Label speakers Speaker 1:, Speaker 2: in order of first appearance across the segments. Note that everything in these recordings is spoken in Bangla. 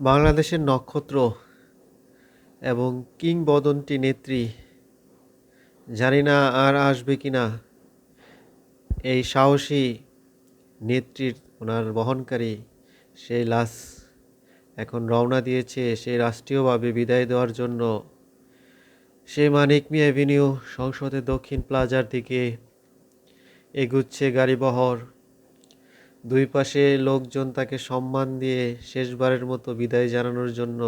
Speaker 1: বাংলাদেশের নক্ষত্র এবং কিংবদন্তি নেত্রী, জানি না আর আসবে কি না, এই সাহসী নেত্রীর ওনার বহনকারী সেই লাশ এখন রওনা দিয়েছে সেই রাষ্ট্রীয়ভাবে বিদায় দেওয়ার জন্য। সেই মানিক মিয়া অ্যাভিনিউ সংসদের দক্ষিণ প্লাজার দিকে এগুচ্ছে গাড়িবহর। দুই পাশে লোকজন তাকে সম্মান দিয়ে শেষবারের মতো বিদায় জানানোর জন্য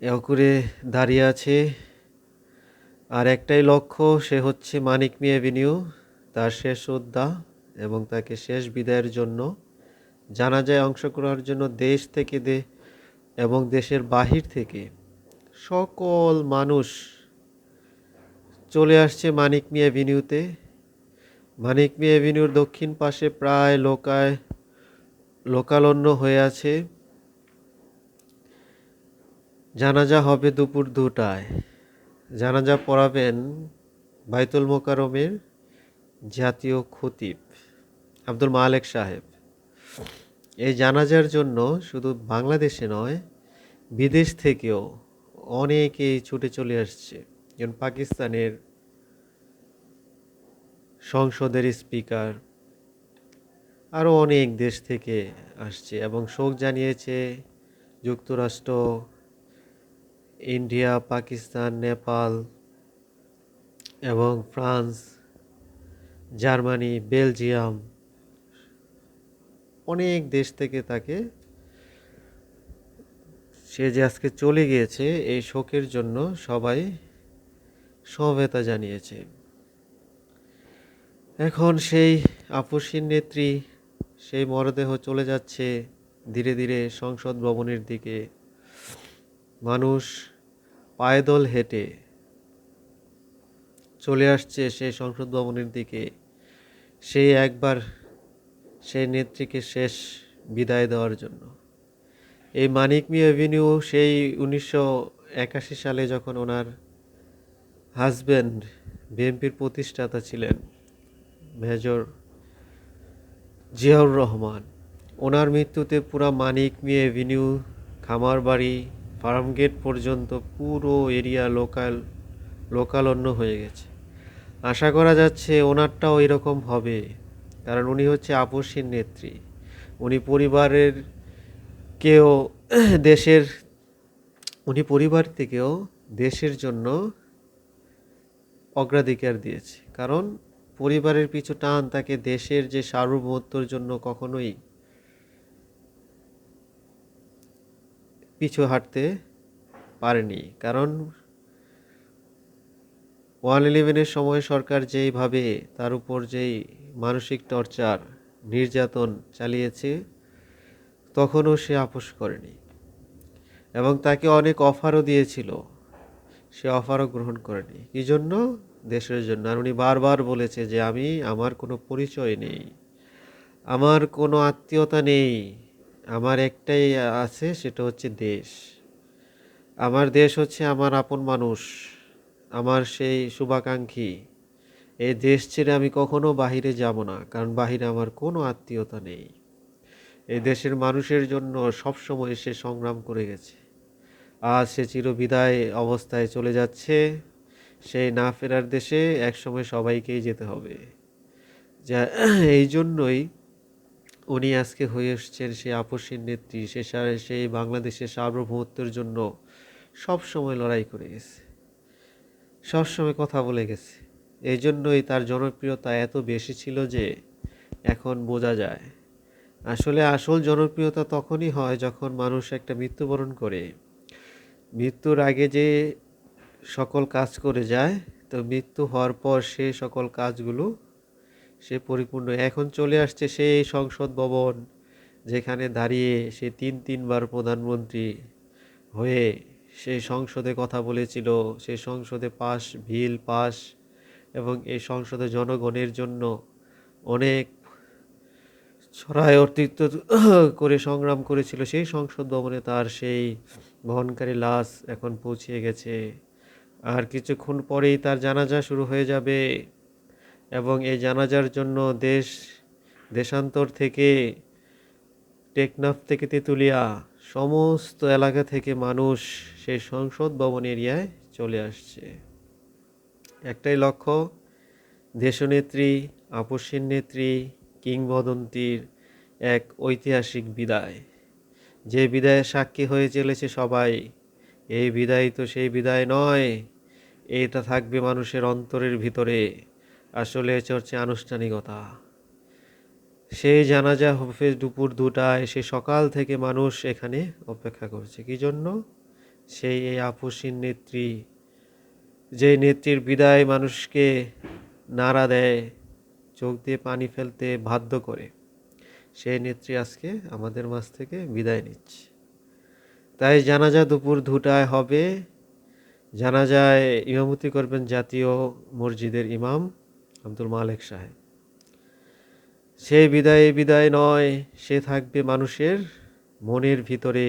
Speaker 1: এ করে দাঁড়িয়ে আছে। আর একটাই লক্ষ্য, সে হচ্ছে মানিক মিয়া অ্যাভিনিউ তার শেষ শ্রদ্ধা এবং তাকে শেষ বিদায়ের জন্য জানাজায় অংশগ্রহণের জন্য দেশ থেকে দে এবং দেশের বাহির থেকে সকল মানুষ চলে আসছে মানিক মিয়া অ্যাভিনিউতে মানিক মিয়া অ্যাভিনিউর দক্ষিণ পাশে প্রায় লোকায়, লোকালন্য হয়ে আছে। জানাজা হবে দুপুর দুটায়। জানাজা পড়াবেন বাইতুল মোকারমের জাতীয় খতিব আব্দুল মালেক সাহেব। এই জানাজার জন্য শুধু বাংলাদেশে নয়, বিদেশ থেকেও অনেকেই ছুটে চলে আসছে। যেমন পাকিস্তানের সংসদের স্পিকার। আরও অনেক দেশ থেকে আসছে এবং শোক জানিয়েছে যুক্তরাষ্ট্র, ইন্ডিয়া, পাকিস্তান, নেপাল এবং ফ্রান্স, জার্মানি, বেলজিয়াম। অনেক দেশ থেকে তাকে সে যে আজকে চলে গিয়েছে, এই শোকের জন্য সবাই সমবেতা জানিয়েছে। এখন সেই আপসীর নেত্রী, সেই মরদেহ চলে যাচ্ছে ধীরে ধীরে সংসদ ভবনের দিকে। মানুষ পায়দল হেঁটে চলে আসছে সেই সংসদ ভবনের দিকে। সেই একবার সেই নেত্রীকে শেষ বিদায় দেওয়ার জন্য। এই মানিক মি অ্যাভিনিউ সেই উনিশশো একাশি সালে যখন ওনার হাজব্যান্ড বিএনপির প্রতিষ্ঠাতা ছিলেন মেজর জিয়াউর রহমান। ওনার মৃত্যুতে পুরা মানিক মি অ্যাভিনিউ খামারবাড়ি, ফার্মগেট পর্যন্ত পুরো এরিয়া লোকাল লোকালন্য হয়ে গেছে। আশা করা যাচ্ছে ওনারটাও এরকম হবে, কারণ উনি হচ্ছে আপসীর নেত্রী। উনি পরিবারের কেউ দেশের, উনি পরিবার থেকেও দেশের জন্য অগ্রাধিকার দিয়েছে, কারণ পরিবারের পিছু টান তাকে দেশের যে সার্বভৌমত্বর জন্য কখনোই পিছু হাঁটতে পারেনি। কারণ ওয়ান ইলেভেনের সময় সরকার যেইভাবে তার উপর যেই মানসিক টর্চার, নির্যাতন চালিয়েছে, তখনও সে আপোষ করেনি এবং তাকে অনেক অফারও দিয়েছিল। সে অফারও গ্রহণ করেনি। কি জন্য? দেশের জন্য। আর উনি বারবার বলেছে যে, আমি, আমার কোনো পরিচয় নেই, আমার কোনো আত্মীয়তা নেই, আমার একটাই আছে, সেটা হচ্ছে দেশ। আমার দেশ হচ্ছে আমার আপন মানুষ, আমার সেই শুভাকাঙ্ক্ষী। এই দেশ ছেড়ে আমি কখনো বাহিরে যাব না, কারণ বাহিরে আমার কোনো আত্মীয়তা নেই। এই দেশের মানুষের জন্য সবসময় সে সংগ্রাম করে গেছে। আজ সে চিরবিদায় অবস্থায় চলে যাচ্ছে। সেই না ফেরার দেশে একসময় সবাইকেই যেতে হবে। যা, এই জন্যই উনি আজকে হয়ে এসছেন সেই আপসীন নেত্রী, সে সেই বাংলাদেশের সার্বভৌমত্বের জন্য সব সময় লড়াই করে গেছে। সবসময় কথা বলে গেছে। এই জন্যই তার জনপ্রিয়তা এত বেশি ছিল যে এখন বোঝা যায়। আসলে আসল জনপ্রিয়তা তখনই হয় যখন মানুষ একটা মৃত্যুবরণ করে। মৃত্যুর আগে যে সকল কাজ করে যায়, তো মৃত্যু হওয়ার পর সে সকল কাজগুলো সে পরিপূর্ণ। এখন চলে আসছে সেই সংসদ ভবন, যেখানে দাঁড়িয়ে সে তিন তিনবার প্রধানমন্ত্রী হয়ে সেই সংসদে কথা বলেছিল। সে সংসদে পাস বিল পাস এবং এই সংসদে জনগণের জন্য অনেক ছড়ায় অর্তিত্ব করে সংগ্রাম করেছিল। সেই সংসদ ভবনে তার সেই বহনকারী লাশ এখন পৌঁছিয়ে গেছে। আর কিছুক্ষণ পরেই তার জানাজা শুরু হয়ে যাবে এবং এই জানাজার জন্য দেশ, দেশান্তর থেকে টেকনাফ থেকে তেঁতুলিয়া, সমস্ত এলাকা থেকে মানুষ সেই সংসদ ভবন এরিয়ায় চলে আসছে। একটাই লক্ষ্য, দেশনেত্রী, আপসীর নেত্রী, কিংবদন্তির এক ঐতিহাসিক বিদায়। যে বিদায়ের সাক্ষী হয়ে চলেছে সবাই, এই বিদায় তো সেই বিদায় নয় এটা থাকবে মানুষের অন্তরের ভিতরে। আসলে চর্চে আনুষ্ঠানিকতা। সেই জানাজা হবে দুপুর দুটায়, সে সকাল থেকে মানুষ এখানে অপেক্ষা করছে। কি জন্য? সেই এই আপসীর নেত্রী, যে নেত্রীর বিদায় মানুষকে নাড়া দেয়, চোখ দিয়ে পানি ফেলতে বাধ্য করে সেই নেত্রী আজকে আমাদের মাঝ থেকে বিদায় নিচ্ছে। তাই জানাজা দুপুর দুটায় হবে। জানাজায় ইমামতি করবেন জাতীয় মসজিদের ইমাম আব্দুল মালেক সাহেব। সে বিদায় বিদায় নয়, সে থাকবে মানুষের মনের ভিতরে।